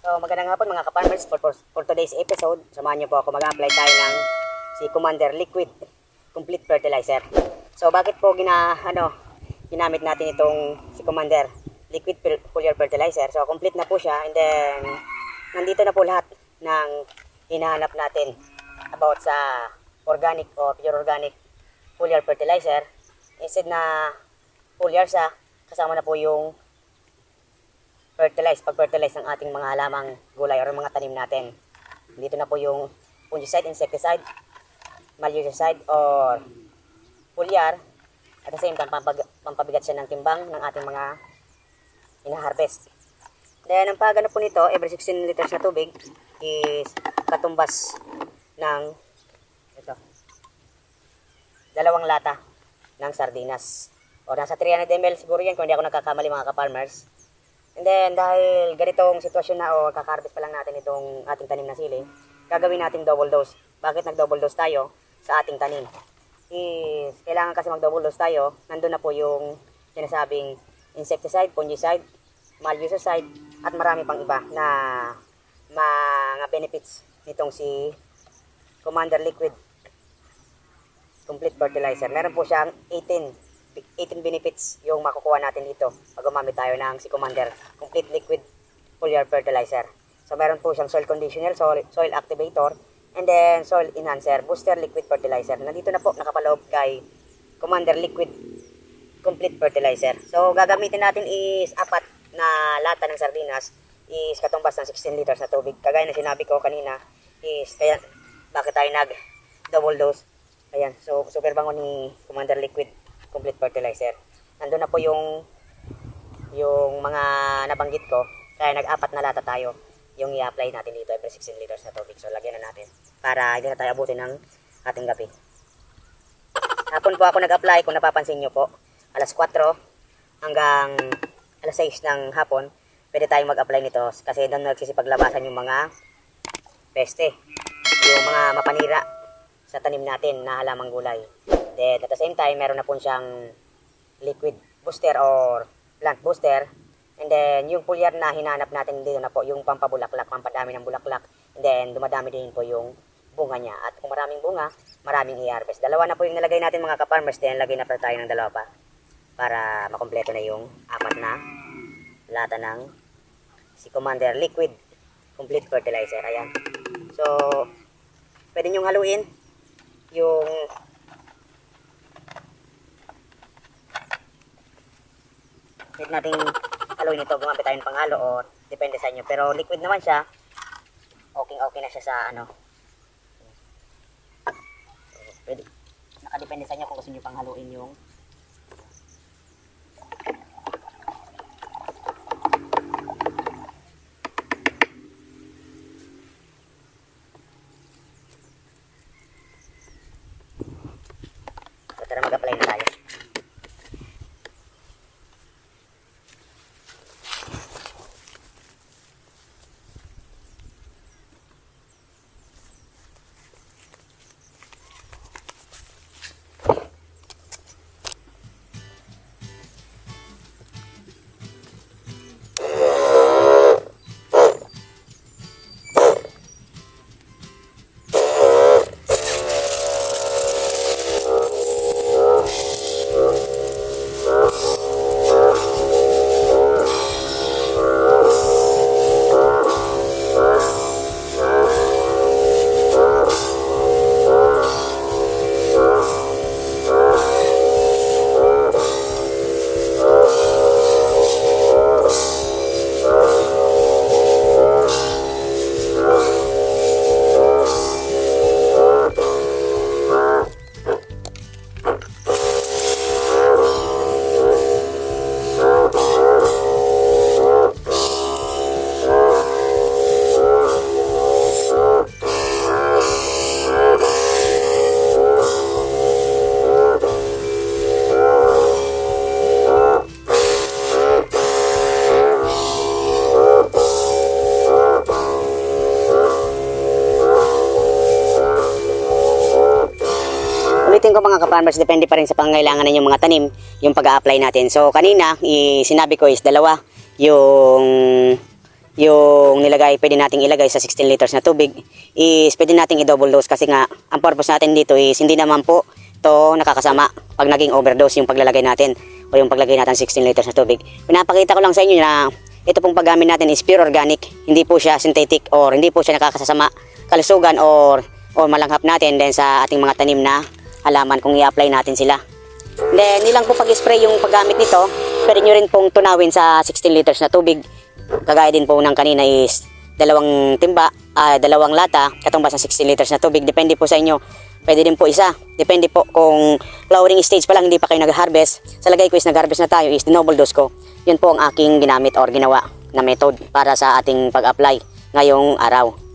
So magandang hapon mga ka-farmers for, for, for today's episode. Samahan niyo po ako mag-apply tayo ng si Commander Liquid Complete Fertilizer. So bakit po gina ano ginamit natin itong si Commander Liquid Foliar Fertilizer. So complete na po siya and then nandito na po lahat ng hinahanap natin about sa organic o pure organic foliar fertilizer. Instead na foliar siya, kasama na po yung fertilize, pag-fertilize ng ating mga halamang gulay or mga tanim natin. Dito na po yung fungicide, insecticide, maluticide, or foliar. At the same time, pampag, pampabigat siya ng timbang ng ating mga ina-harvest. Then, ang pagano po nito, every 16 liters na tubig is katumbas ng ito, dalawang lata ng sardinas. O nasa 300 ml siguro yan kung hindi ako nagkakamali mga ka-farmers. And then, dahil ganitong sitwasyon na o kakarbis pa lang natin itong ating tanim na sili, gagawin natin double dose. Bakit nag-double dose tayo sa ating tanim? Is, kailangan kasi mag-double dose tayo, nandun na po yung sinasabing insecticide, fungicide, maluticide, at marami pang iba na mga benefits nitong si Commander Liquid Complete Fertilizer. Meron po siyang 18 18 benefits yung makukuha natin dito pag gumamit tayo ng si Commander Complete Liquid Foliar Fertilizer. So meron po siyang soil conditioner, soil, soil activator, and then soil enhancer, booster liquid fertilizer. Nandito na po nakapaloob kay Commander Liquid Complete Fertilizer. So gagamitin natin is apat na lata ng sardinas is katumbas ng 16 liters na tubig. Kagaya na sinabi ko kanina is kaya bakit tayo nag double dose. Ayan, so super bango ni Commander Liquid complete fertilizer. Nandun na po yung yung mga nabanggit ko. Kaya nag-apat na lata tayo yung i-apply natin dito every 16 liters na tubig. So lagyan na natin para hindi na tayo abutin ng ating gabi. Hapon po ako nag-apply kung napapansin nyo po. Alas 4 hanggang alas 6 ng hapon. Pwede tayong mag-apply nito kasi doon nagsisipaglabasan yung mga peste. Yung mga mapanira sa tanim natin na halamang gulay. Then, at the same time, meron na po siyang liquid booster or plant booster. And then, yung foliar na hinanap natin dito na po, yung pampabulaklak, pampadami ng bulaklak. And then, dumadami din po yung bunga niya. At kung maraming bunga, maraming i-harvest. Dalawa na po yung nalagay natin mga ka-farmers. Then, lagay na pa tayo ng dalawa pa para makompleto na yung apat na lata ng si Commander Liquid Complete Fertilizer. Ayan. So, pwede nyong haluin yung Pwede nating haluin ito, gumamit tayo ng panghalo o depende sa inyo. Pero liquid naman siya, okay okay na siya sa ano. Pwede, nakadepende sa inyo kung gusto nyo pang haluin yung mga ka-farmers, depende pa rin sa pangailangan ng mga tanim, yung pag apply natin. So kanina, sinabi ko is dalawa, yung yung nilagay, pwede nating ilagay sa 16 liters na tubig, is pwede nating i-double dose kasi nga, ang purpose natin dito is hindi naman po to nakakasama pag naging overdose yung paglalagay natin o yung paglagay natin 16 liters na tubig. Pinapakita ko lang sa inyo na ito pong paggamit natin is pure organic, hindi po siya synthetic or hindi po siya nakakasama kalusugan or or malanghap natin then sa ating mga tanim na halaman kung i-apply natin sila. Then, hindi lang po pag-spray yung paggamit nito, pwede nyo rin pong tunawin sa 16 liters na tubig. Kagaya din po ng kanina is dalawang timba, ah, dalawang lata, katumbas ng 16 liters na tubig. Depende po sa inyo. Pwede din po isa. Depende po kung flowering stage pa lang hindi pa kayo nag-harvest. Sa lagay ko is nag-harvest na tayo is double dose ko. Yun po ang aking ginamit or ginawa na method para sa ating pag-apply ngayong araw.